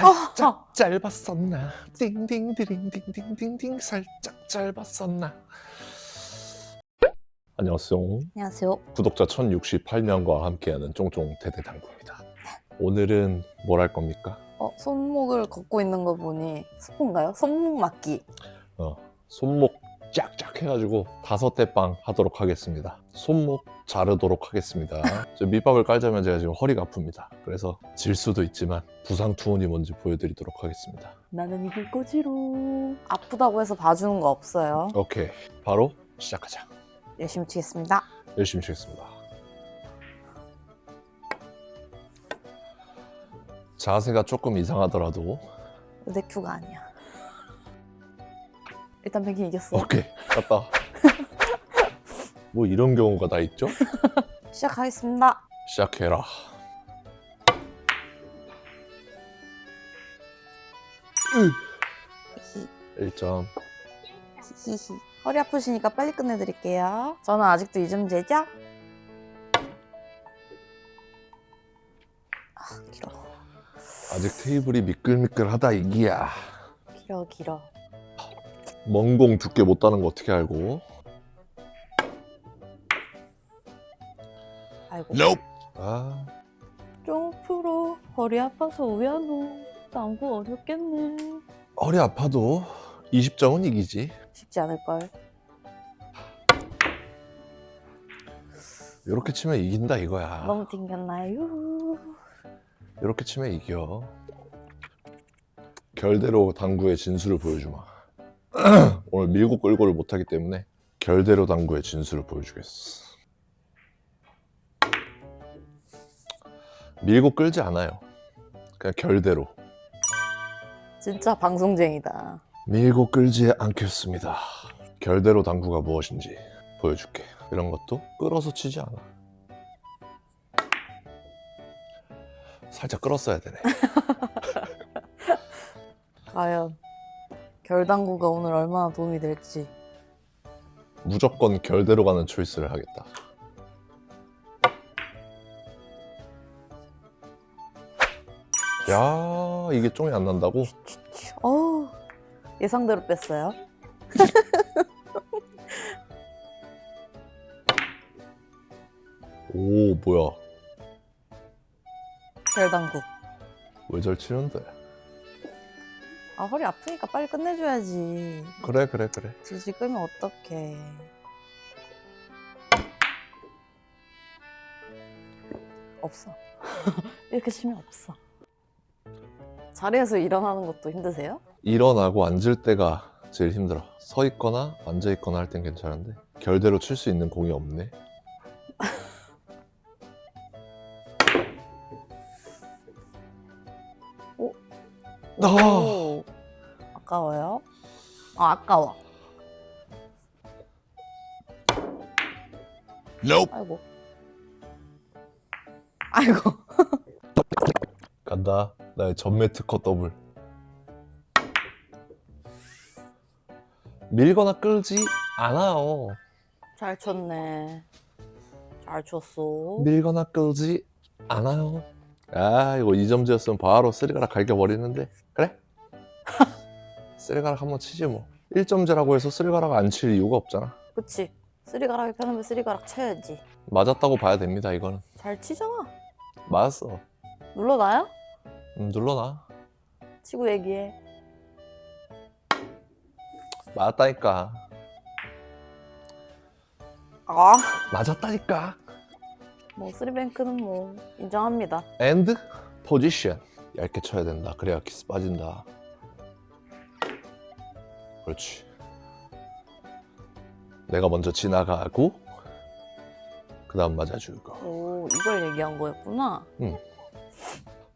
살짝 짧았었나 띵띵디링띵띵띵띵 살짝 짧았었나 안녕하세요 안녕하세요. 구독자 1068명과 함께하는 쫑쫑 대대당구입니다 오늘은 뭘 할 겁니까? 어, 손목을 걷고 있는 거 보니 스폰가요? 손목 맞기. 어, 손목 쫙쫙 해가지고 다섯 대 빵 하도록 하겠습니다 손목 자르도록 하겠습니다 저 밑밥을 깔자면 제가 지금 허리가 아픕니다 그래서 질 수도 있지만 부상 투혼이 뭔지 보여드리도록 하겠습니다 나는 이길 거지로. 아프다고 해서 봐주는 거 없어요. 오케이 바로 시작하자 열심히 치겠습니다. 열심히 치겠습니다. 자세가 조금 이상하더라도 의대큐가 아니야. 일단 백이 이겼어. 오케이 갔다. 뭐 이런 경우가 다 있죠? 시작하겠습니다. 시작해라. 히히, 1점. 히히. 허리 아프시니까 빨리 끝내드릴게요. 저는 아직도 이점제죠? 아, 길어. 아직 테이블이 미끌미끌하다 이기야. 길어, 길어. 멍공 두께 못 따는 거 어떻게 알고? 아이고. 아 쫑프로 허리 아파서 우야노 당구 어렵겠네 허리 아파도 20점은 이기지. 쉽지 않을걸 이렇게 치면 이긴다 이거야. 너무 튕겼나요? 이렇게 치면 이겨. 결대로 당구의 진수를 보여주마. 오늘 밀고 끌고를 못하기 때문에 결대로 당구의 진수를 보여주겠어. 밀고 끌지 않아요. 그냥 결대로. 진짜 방송쟁이다 밀고 끌지 않겠습니다. 결대로 당구가 무엇인지 보여줄게. 이런 것도 끌어서 치지 않아. 살짝 끌었어야 되네. 과연 결당구가 오늘 얼마나 도움이 될지 무조건 결대로 가는 초이스를 하겠다. 야 이게 쫑이 안 난다고? 어우 예상대로 뺐어요 오 뭐야? 결당구 왜잘 치는데? 아 허리 아프니까 빨리 끝내줘야지 그래 그래 그래. 질질 끌면 어떡해 없어 이렇게 치면 없어 자리에서 일어나는 것도 힘드세요? 일어나고 앉을 때가 제일 힘들어. 서 있거나 앉아 있거나 할 땐 괜찮은데 결대로 칠 수 있는 공이 없네. 오. 아, 오, 아까워요? 아 아까워 아이고 아이고 간다. 나의 전매 특허 더블. 밀거나 끌지 않아요. 잘 쳤네 잘 쳤어 밀거나 끌지 않아요. 아 이거 2점제였으면 바로 쓰리가락 갈겨버리는데 그래? 쓰리가락 한번 치지 뭐. 1점제라고 해서 쓰리가락 안 칠 이유가 없잖아. 그치. 쓰리가락이 편하면 쓰리가락 쳐야지. 맞았다고 봐야 됩니다 이거는. 잘 치잖아. 맞았어. 눌러놔요? 음, 눌러놔. 치고 얘기해. 맞았다니까. 아, 맞았다니까. 뭐 쓰리뱅크는 뭐 인정합니다. 엔드 포지션 얇게 쳐야 된다. 그래야 키스 빠진다 그렇지 내가 먼저 지나가고 그 다음 맞아주고 오, 이걸 얘기한 거였구나.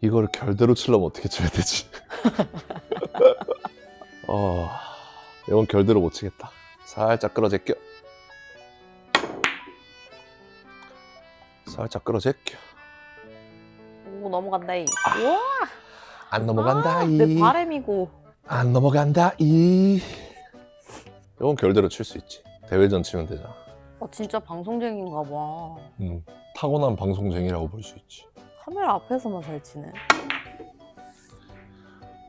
이거를 결대로 치려면 어떻게 쳐야 되지? 어, 이건 결대로 못 치겠다. 살짝 끌어제껴. 살짝 끌어제껴. 오, 넘어간다 이. 우와, 안 넘어간다 아, 이. 내 바램이고. 안 넘어간다 이. 이건 결대로 칠 수 있지. 대회전 치면 되잖아. 어, 진짜 방송쟁인가 봐. 음, 타고난 방송쟁이라고 볼 수 있지. 카메라 앞에서만 잘 치네.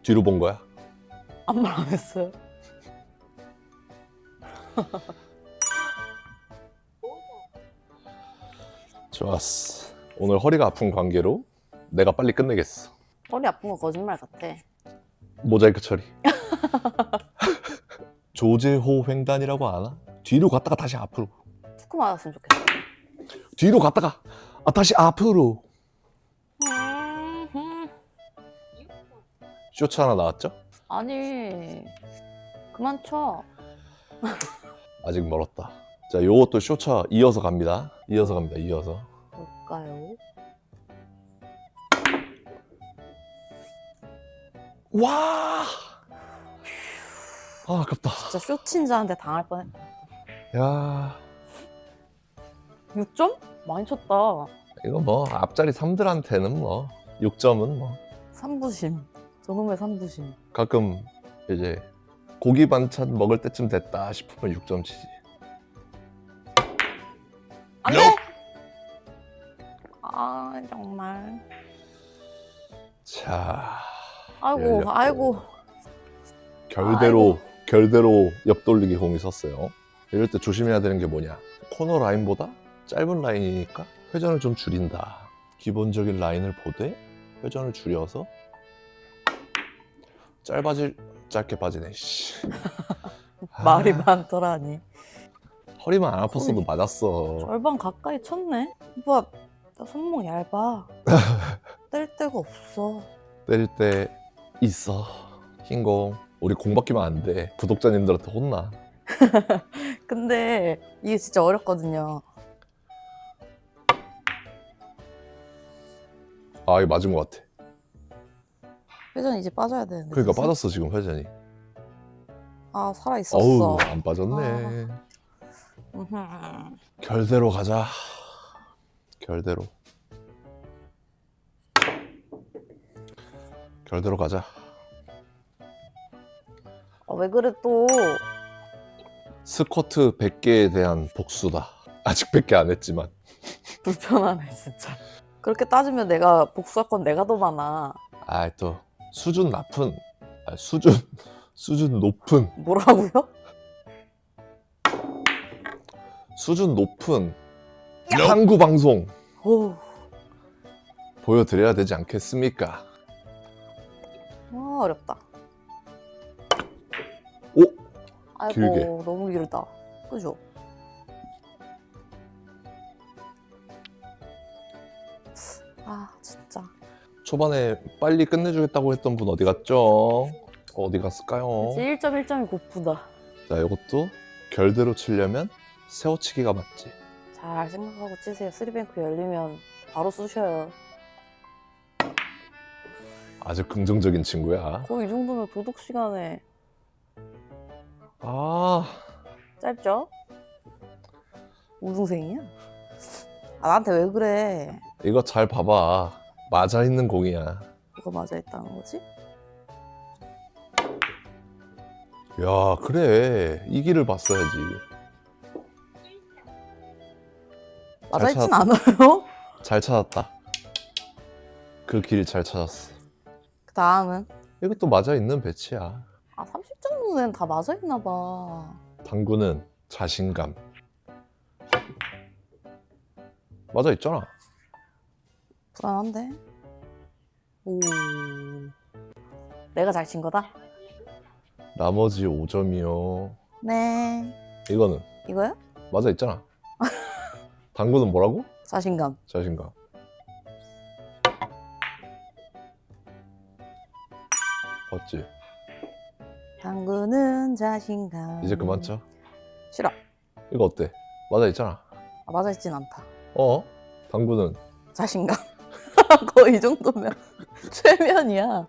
뒤로 본 거야? 아무 말 안 했어요. 좋았어. 오늘 허리가 아픈 관계로 내가 빨리 끝내겠어. 허리 아픈 거 거짓말 같아. 모자이크 처리. 조제호 횡단이라고 아나? 뒤로 갔다가 다시 앞으로. 툭 맞았으면 좋겠어. 뒤로 갔다가 아 다시 앞으로. 쇼츠 하나 나왔죠? 아니 그만 쳐. 아직 멀었다. 자, 요것도 쇼차 이어서 갑니다. 이어서 갑니다. 이어서. 뭘까요? 와! 아, 아깝다. 진짜 쇼친 자한테 당할 뻔했다. 야, 6점? 많이 쳤다. 이거 뭐 앞자리 3들한테는 뭐 6점은 뭐 3부심. 저놈의 3부심. 가끔 이제 고기 반찬 먹을 때쯤 됐다 싶으면 6점 치지. 안 돼! 아 정말. 자, 아이고 열렸고. 아이고. 결대로 결대로 옆돌리기 공이 섰어요. 이럴 때 조심해야 되는 게 뭐냐? 코너 라인보다 짧은 라인이니까 회전을 좀 줄인다. 기본적인 라인을 보되 회전을 줄여서 짧아질 짧게 빠지네. 씨. 말이 아, 많더라니. 허리만 안 아팠어도 맞았어. 절반 가까이 쳤네. 오빠 나 손목 얇아. 뗄 데가 없어. 때릴 때 있어. 흰공. 우리 공 바뀌면 안 돼. 구독자님들한테 혼나. 근데 이게 진짜 어렵거든요. 아, 이거 맞은 것 같아. 회전 이제 빠져야 되는데. 그러니까 그치? 빠졌어 지금 회전이. 아 살아 있었어. 어우, 안 빠졌네. 음흠. 결대로 가자. 결대로. 결대로 가자. 아, 왜 그래 또? 스쿼트 100개에 대한 복수다. 아직 100개 안 했지만. 불편하네 진짜. 그렇게 따지면 내가 복수할 건 내가 더 많아. 아, 또 수준 높은 아, 수준 수준 높은 뭐라고요? 수준 높은 한국 방송 오, 보여드려야 되지 않겠습니까? 와 어렵다. 오, 아이고 길게. 너무 길다. 그죠? 아 진짜. 초반에 빨리 끝내주겠다고 했던 분 어디 갔죠? 어디 갔을까요? 이제 1.1점이 고프다. 자, 이것도 결대로 치려면 세워치기가 맞지. 잘 생각하고 치세요. 쓰리뱅크 열리면 바로 쑤셔요. 아주 긍정적인 친구야. 거의 이 정도면 도덕 시간에 아, 짧죠? 우등생이야? 아 나한테 왜 그래? 이거 잘 봐봐. 맞아 있는 공이야. 이거 맞아 있다는 거지? 야, 그래. 이 길을 봤어야지. 맞아 잘 있진 찾았다. 않아요. 잘 찾았다. 그 길 잘 찾았어. 그 다음은 이것도 맞아 있는 배치야. 아 30 정도는 다 맞아 있나 봐. 당구는 자신감. 맞아 있잖아. 불안한데? 오. 내가 잘 친 거다? 나머지 5점이요. 네. 이거는 이거요? 맞아 있잖아. 당구는 뭐라고? 자신감. 자신감. 맞지? 당구는 자신감. 이제 그만 쳐. 싫어. 이거 어때? 맞아 있잖아. 아, 맞아 있진 않다. 어? 당구는 자신감. 거의 이 정도면 최면이야.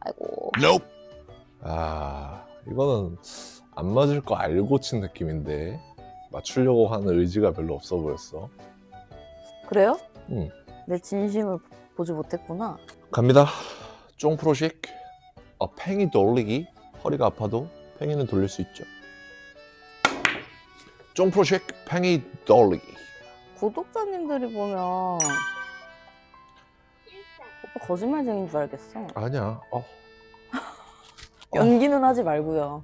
아이고. 아 이거는 안 맞을 거 알고 친 느낌인데 맞추려고 하는 의지가 별로 없어 보였어. 그래요? 응. 내 진심을 보지 못했구나. 갑니다. 쫑프로식. 어, 팽이 돌리기. 허리가 아파도 팽이는 돌릴 수 있죠. 쫑프로식 팽이 돌리기. 구독자님들이 보면 오빠 거짓말쟁인 줄 알겠어. 아니야. 어, 연기는 하지 말고요.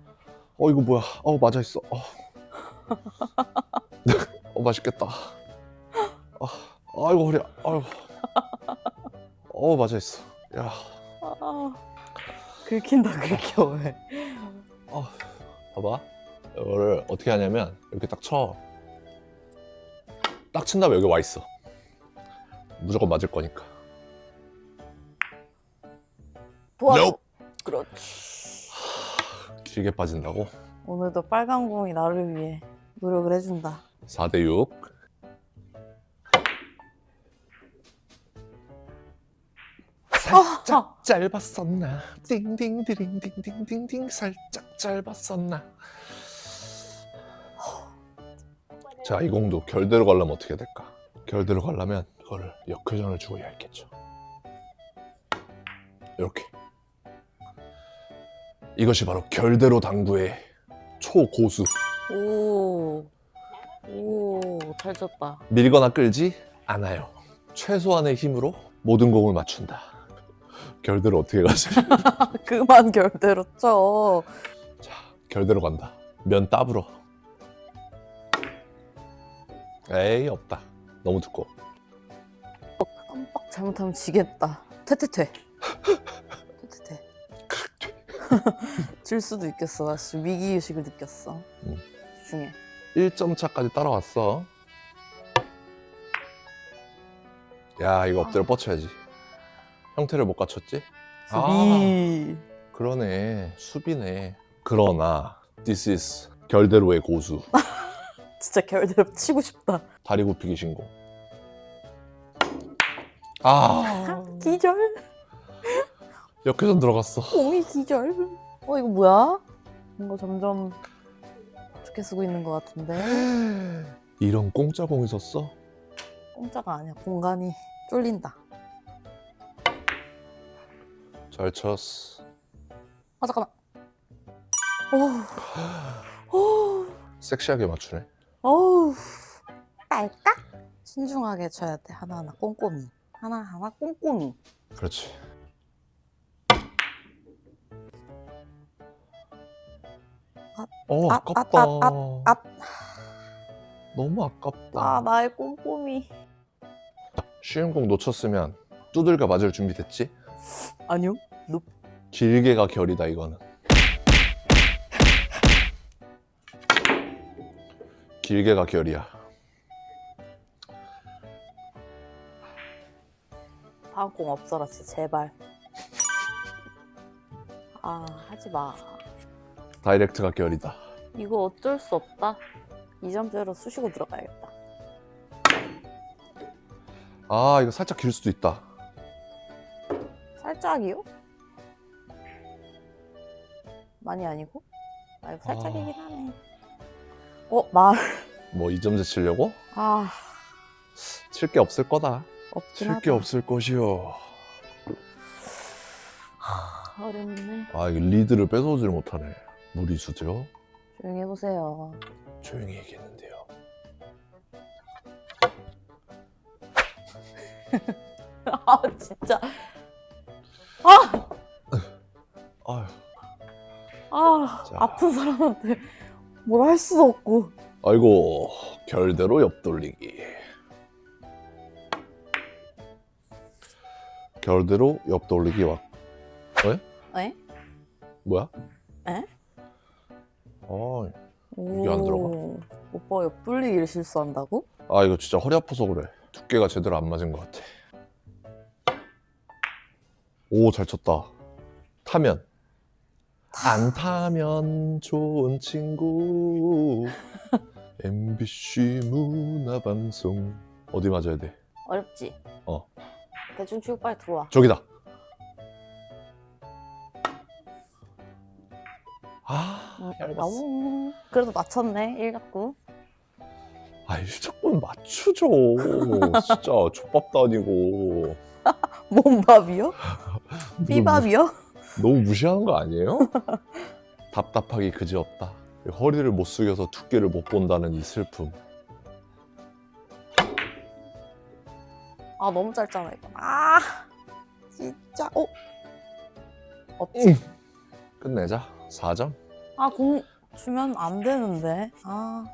어 이거 뭐야? 어 맞아 있어. 어, 어 맛있겠다. 아, 아이고 허리. 아이고. 어 맞아 있어. 야, 아, 긁힌다 긁혀 왜? 어, 봐봐. 이거를 어떻게 하냐면 이렇게 딱 쳐. 딱 친 다음에 여기 와 있어. 무조건 맞을 거니까. 도와줘. 그렇지. 길게 빠진다고? 오늘도 빨간 공이 나를 위해 노력을 해준다. 4대 6. 살짝 짧았었나? 띵띵디링띵띵띵띵 살짝 짧았었나? 자, 이 공도 결대로 가려면 어떻게 될까? 결대로 가려면 그거를 역회전을 주고 얇겠죠. 이렇게. 이것이 바로 결대로 당구의 초고수. 오, 오, 잘 쳤다. 밀거나 끌지 않아요. 최소한의 힘으로 모든 공을 맞춘다. 결대로 어떻게 가지? 그만 결대로 쳐. 자, 결대로 간다. 면 따불어. 에이, 없다. 너무 두꺼워. 깜빡 잘못하면 지겠다. 퇴퇴퇴. 퇴퇴퇴. 질 수도 있겠어. 나 지금 위기 의식을 느꼈어. 음. 중에. 1점 차까지 따라왔어. 야, 이거 엎드려 뻗쳐야지. 형태를 못 갖췄지? 아. 수비. 그러네. 수비네. 그러나, this is 결대로의 고수. 진짜 결대로 치고 싶다. 다리 굽히기 신고. 아, 기절. 역회전 들어갔어. 공이 기절. 어 이거 뭐야? 이거 점점 좋게 쓰고 있는 것 같은데. 이런 공짜 공이 있었어? 공짜가 아니야. 공간이 쫄린다. 잘 쳤어. 아 잠깐만. 오. 오. 섹시하게 맞추네. 어우. 딸까? 신중하게 쳐야 돼. 하나하나 꼼꼼히. 하나하나 꼼꼼히. 그렇지. 아, 어, 아, 아깝다. 아, 아, 아. 너무 아깝다. 아 나의 꼼꼼히. 쉬운 공 놓쳤으면 두들겨 맞을 준비 됐지? 아니요. 길게 가 결이다 이거는. 길게 가 결이야. 다음 공 없어라 진짜 제발. 아 하지 마. 다이렉트가 결이다. 이거 어쩔 수 없다. 2점대로 쑤시고 들어가야겠다. 아 이거 살짝 길 수도 있다. 살짝이요? 많이 아니고? 아 살짝이긴 하네. 어 말. 뭐 2점 제 치려고? 아 칠 게 없을 거다. 없긴 칠 하다. 게 없을 것이요. 어렵네. 아 이거 리드를 뺏어오질 못하네. 무리수죠. 조용히 해보세요. 조용히 얘기했는데요. 아 진짜. 아! 아휴. 아 자. 아픈 사람한테 뭘 할 수도 없고. 아이고 결대로 옆돌리기 결대로 옆돌리기 와 에? 뭐야? 에? 아, 이게 안 들어가? 오빠 옆불리기를 실수한다고? 아 이거 진짜 허리 아파서 그래 두께가 제대로 안 맞은 것 같아 오 잘 쳤다 타면 안 타면 좋은 친구 MBC 문화방송 어디 맞아야 돼? 어렵지? 어. 대충 치고 빨리 들어와. 저기다. 아, 어, 얇았어. 너무 그래도 맞췄네 1 갖고 아이, 자꾸 맞추죠. 진짜 족밥도 아니고. 몸밥이요? 너무 삐밥이요? 무- 너무 무시하는 거 아니에요? 답답하기 그지없다. 허리를 못 숙여서 두께를 못 본다는 이 슬픔. 아 너무 짧잖아 이거 아 진짜. 어? 없지. 끝내자. 4점. 아, 공 주면 안 되는데. 아,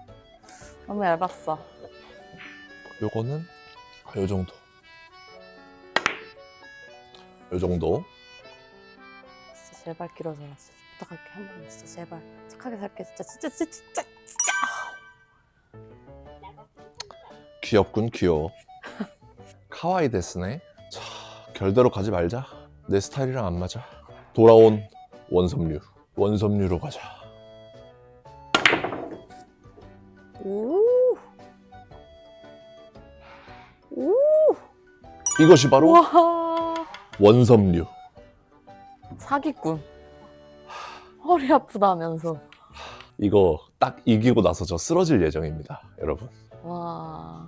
너무 얇았어. 요거는 요 정도. 요 정도. 진짜 제발 길어져라. 진짜 부탁할게 한 번만 진짜 제발 착하게 살게 진짜 진짜 진짜 진짜 진짜. 귀엽군 귀여워. 카와이 데스네. 자 결대로 가지 말자. 내 스타일이랑 안 맞아. 돌아온 원섬류. 원섬류로 가자. 오. 오. 이것이 바로 와. 원섬류. 사기꾼. 허리 아프다면서. 이거 딱 이기고 나서 저 쓰러질 예정입니다, 여러분. 와.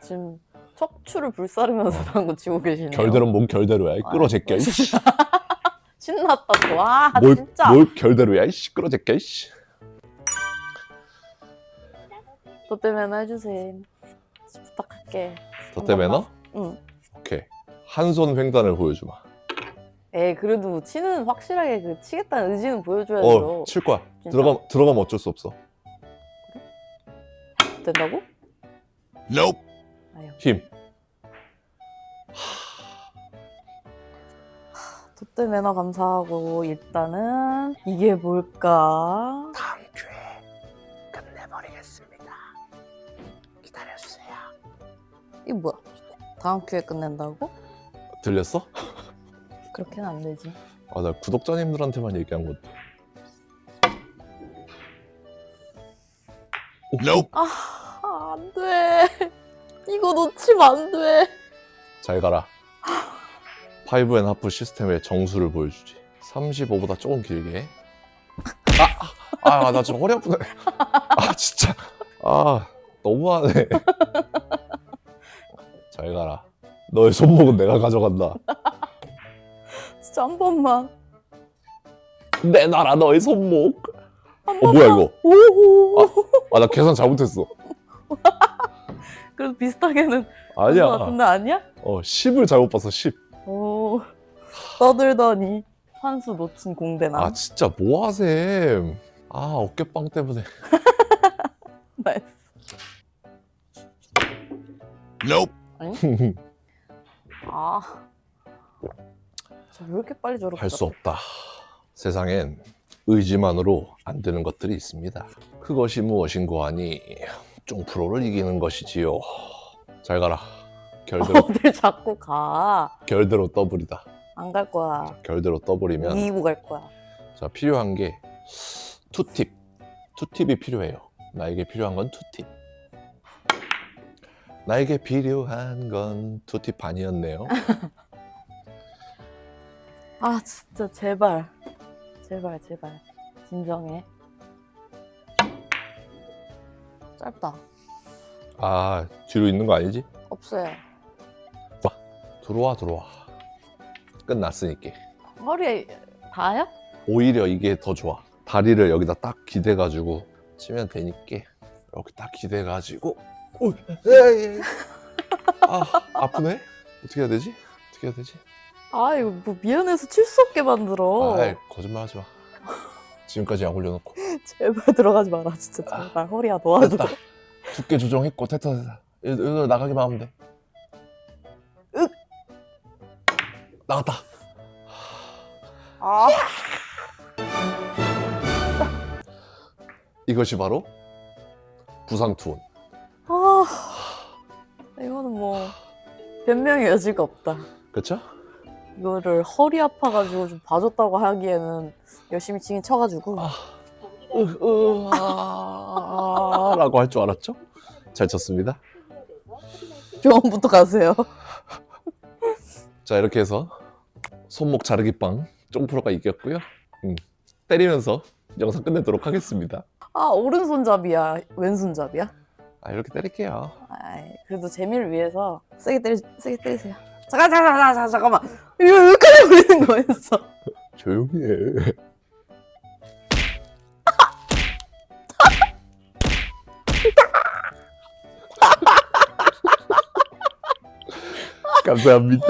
지금 척추를 불사르면서 당구 치고 계시네요. 결대로 뭔 결대로야? 이 끌어 제껴. 아, 이씨. 신났다 또. 와, 뭘, 진짜. 뭘 결대로야? 이씨 끌어 제껴. 이씨. 너 때문에 해주세요. 부탁할게. 더 때매너? 응. 한 손 횡단을 보여주마. 에이 그래도 치는 확실하게 그 치겠다는 의지는 보여줘야죠. 어, 칠 거야. 진짜? 들어가 들어가면 어쩔 수 없어. 된다고? Nope. 아유. 힘. 돛대 매너 감사하고 일단은 이게 뭘까? 다음 주에 끝내버리겠습니다. 기다려주세요. 이게 뭐야? 다음 기회에 끝낸다고? 들렸어? 그렇게는 안 되지. 아, 나 구독자님들한테만 얘기한 건데. Nope. 아, 안 돼. 이거 놓치면 안 돼. 잘 가라. 5앤 하프 시스템의 정수를 보여주지. 35보다 조금 길게. 아, 아, 나 지금 허리 아프네. 아, 진짜. 아, 너무하네. 잘 가라. 너의 손목은 내가 가져간다. 진짜 한 번만. 내놔라, 너의 손목. 한 어, 번만. 뭐야, 이거? 오. 아, 나 계산 잘못했어. 그래도 비슷하게는 아니야. 한것 같은데 아니야? 어, 10을 잘못 봤어, 10. 오. 떠들더니 환수 놓친 공대남. 아, 진짜 뭐하셈. 아, 어깨빵 때문에. 나이스. 아. 저왜 이렇게 빨리 저렇게 할 수 없다. 세상엔 의지만으로 안 되는 것들이 있습니다. 그것이 무엇인고 하니 쫑프로를 이기는 것이지요. 잘 가라. 결대로 어딜 자꾸 가. 결대로 더블이다. 안 갈 거야. 결대로 더블이면 이기고 갈 거야. 자 필요한 게 투팁. 투팁이 필요해요. 나에게 필요한 건 투팁. 나에게 필요한 건 투팁 반이었네요. 아 진짜 제발. 제발 제발. 진정해. 짧다. 아 뒤로 있는 거 아니지? 없어요. 들어와 들어와. 끝났으니까. 허리 다야? 오히려 이게 더 좋아. 다리를 여기다 딱 기대가지고 치면 되니까 여기 딱 기대가지고 오, 에이. 아 아프네? 어떻게 해야 되지? 어떻게 해야 되지? 아 이거 뭐 미안해서 칠 수 없게 만들어. 아이 거짓말 하지 마. 지금까지 약 올려놓고 제발 들어가지 마라 진짜 제발 허리야 도와줘. 됐다. 두께 조정했고 됐다. 여기로 나가기만 하면 돼. 윽. 나갔다. 아. 이것이 바로 부상 투혼. 아. 이거는 뭐 변명의 여지가 없다. 그렇죠? 이거를 허리 아파가지고 좀 봐줬다고 하기에는 열심히 치긴 쳐가지고 아, 으, 으, 아, 라고 할 줄 알았죠? 잘 쳤습니다. 병원부터 가세요. 자, 이렇게 해서 손목 자르기 빵 쫑프로가 이겼고요. 음, 때리면서 영상 끝내도록 하겠습니다. 아 오른손잡이야 왼손잡이야? 아, 이렇게 때릴게요. 아이, 그래도 재미를 위해서 세게 때리 세게 때리세요. 잠깐 잠깐 잠깐 잠깐만 이거 왜 여기까지 올리는 거였어? 조용히 해. 감사합니다.